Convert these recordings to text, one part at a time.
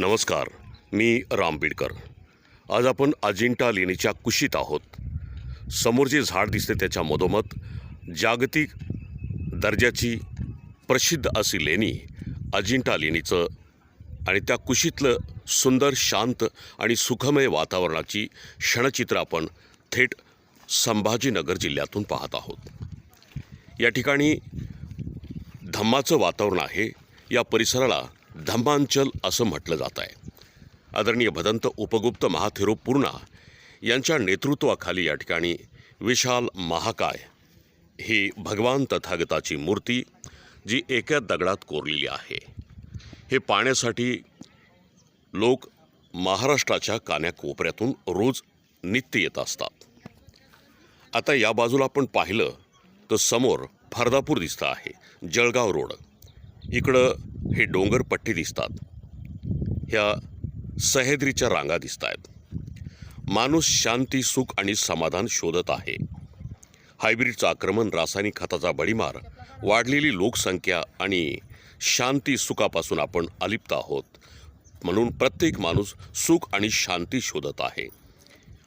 नमस्कार मी राम बिडकर. आज आपण अजिंठा लेणीच्या कुशीत आहोत. समोर जे झाड दिसते त्याच्या मधोमध जागतिक दर्जाची प्रसिद्ध अशी लेणी अजिंठा लेणीचं आणि त्या कुशीतलं सुंदर शांत आणि सुखमय वातावरणाची क्षणचित्र आपण थेट संभाजीनगर जिल्ह्यातून पाहत आहोत. या ठिकाणी धम्माचं वातावरण आहे. या परिसराला धम्मांचल असं म्हटलं जात आहे. आदरणीय भदंत उपगुप्त महाथिरुपूर्णा यांच्या नेतृत्वाखाली या ठिकाणी विशाल महाकाय ही भगवान तथागताची मूर्ती जी एका दगडात कोरलेली आहे. हे पाहण्यासाठी लोक महाराष्ट्राच्या कान्याकोपऱ्यातून रोज नित्य येत असतात. आता या बाजूला आपण पाहिलं तर समोर फरदापूर दिसतं आहे जळगाव रोड. इकडं हे डोंगरपट्टी दिसतात. ह्या सह्याद्रीच्या रांगा दिसत आहेत माणूस शांती सुख आणि समाधान शोधत आहे. हायब्रिडचं आक्रमण रासायनिक खताचा बडीमार वाढलेली लोकसंख्या आणि शांती सुखापासून आपण अलिप्त आहोत. म्हणून प्रत्येक माणूस सुख आणि शांती शोधत आहे.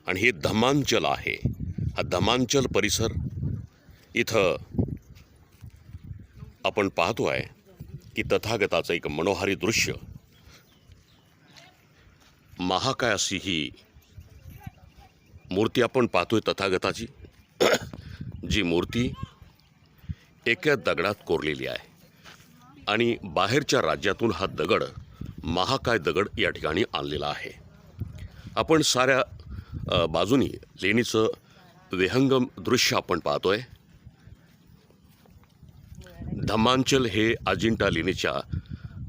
आणि हे धमांचल आहे. हा धमांचल परिसर इथं आपण पाहतो आहे की तथागताचं एक मनोहारी दृश्य. महाकाय अशी ही मूर्ती आपण पाहतोय तथागताची. जी मूर्ती एका दगडात कोरलेली आहे. आणि बाहेरच्या राज्यातून हा दगड महाकाय दगड या ठिकाणी आणलेला आहे. आपण साऱ्या बाजूनी लेणीचं विहंगम दृश्य आपण पाहतोय. धम्मांचल हे अजिंठा लेणीच्या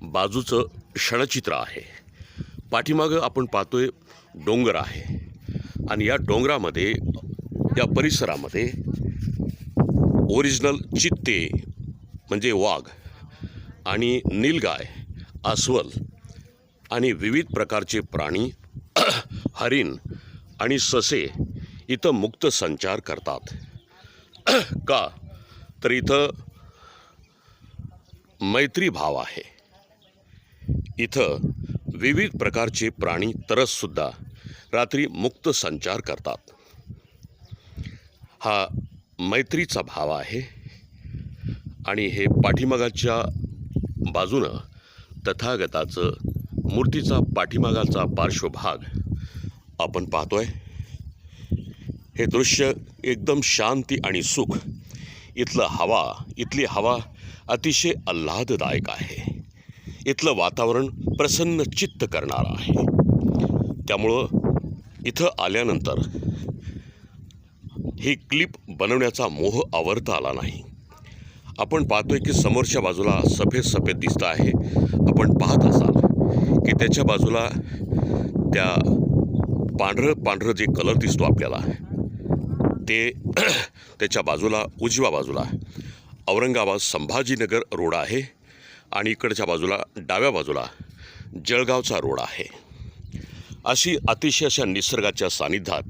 बाजूचं क्षणचित्र आहे. पाठीमागं आपण पाहतोय डोंगर आहे. आणि या डोंगरामध्ये या परिसरामध्ये ओरिजिनल चित्ते म्हणजे वाघ आणि नीलगाय अस्वल आणि विविध प्रकारचे प्राणी हरिण आणि ससे इथं मुक्त संचार करतात. का? तर इथं मैत्री भाव आहे. इथं विविध प्रकारचे प्राणी तरससुद्धा रात्री मुक्त संचार करतात. हा मैत्रीचा भाव आहे आणि हे पाठीमागाच्या बाजूनं तथागताचं मूर्तीचा पाठीमागाचा पार्श्वभाग आपण पाहतोय. हे दृश्य एकदम शांती आणि सुख. इथलं हवा इथली हवा अतिशय आल्हाददायक आहे. इथलं वातावरण प्रसन्न चित्त करणारं आहे. त्यामुळं इथं आल्यानंतर ही क्लिप बनवण्याचा मोह आवरता आला नाही. आपण पाहतोय की समोरच्या बाजूला सफेद सफेद दिसतं आहे. आपण पाहत असाल की त्याच्या बाजूला त्या पांढरं पांढरं जे कलर दिसतो आपल्याला ते त्याच्या बाजूला उजव्या बाजूला औरंगाबाद संभाजीनगर रोड आहे आणि इकडच्या बाजूला डाव्या बाजूला जळगावचा रोड आहे. अशी अतिशय अशा निसर्गाच्या सानिध्यात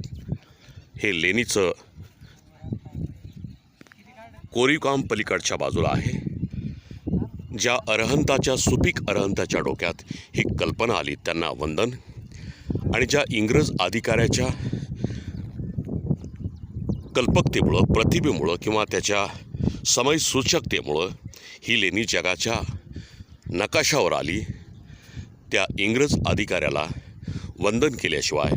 हे लेणीचं कोरीवकाम पलीकडच्या बाजूला आहे. ज्या अरहंताच्या सुपीक अरहंताच्या डोक्यात ही कल्पना आली त्यांना वंदन. आणि ज्या इंग्रज अधिकाऱ्याच्या कल्पकतेमुळं प्रतिभेमुळं किंवा त्याच्या समयसूचकतेमुळं ही लेणी जगाच्या नकाशावर आली. त्या इंग्रज अधिकाऱ्याला वंदन केल्याशिवाय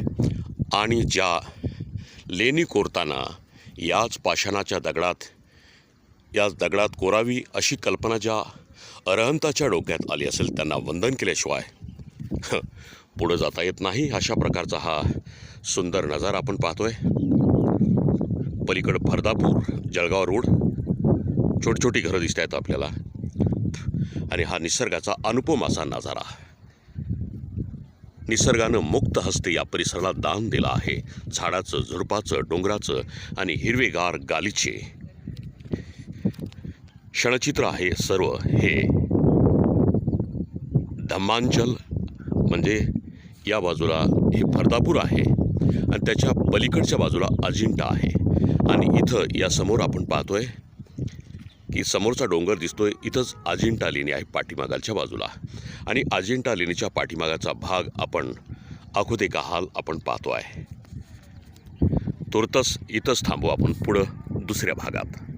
आणि ज्या लेणी कोरताना याच पाषाणाच्या दगडात याच दगडात कोरावी अशी कल्पना ज्या अरहंताच्या डोक्यात आली असेल त्यांना वंदन केल्याशिवाय पुढं जाता येत नाही अशा प्रकारचा हा सुंदर नजारा आपण पाहतोय. पलीकडं फरदापूर जळगाव रोड. छोटी छोटी घरं दिसत आहेत आपल्याला. आणि हा निसर्गाचा अनुपम असा नजारा. निसर्गानं मुक्त हस्ते या परिसराला दान दिलं आहे. झाडाचं झुडपाचं डोंगराचं आणि हिरवेगार गालीचे. क्षणचित्र आहे सर्व हे. धम्मांचल म्हणजे या बाजूला हे फरदापूर आहे. आणि त्याच्या पलीकडच्या बाजूला अजिंठा आहे. आणि इथं या समोर आपण पाहतोय की समोरचा डोंगर दिसतोय इथंच अजिंठा लेणी आहे पाठीमागालच्या बाजूला. आणि अजिंठा लेणीच्या पाठीमागाचा भाग आपण अखोते का हाल आपण पाहतो आहे तुर्तस इथंच थांबू आपण पुढं दुसऱ्या भागात.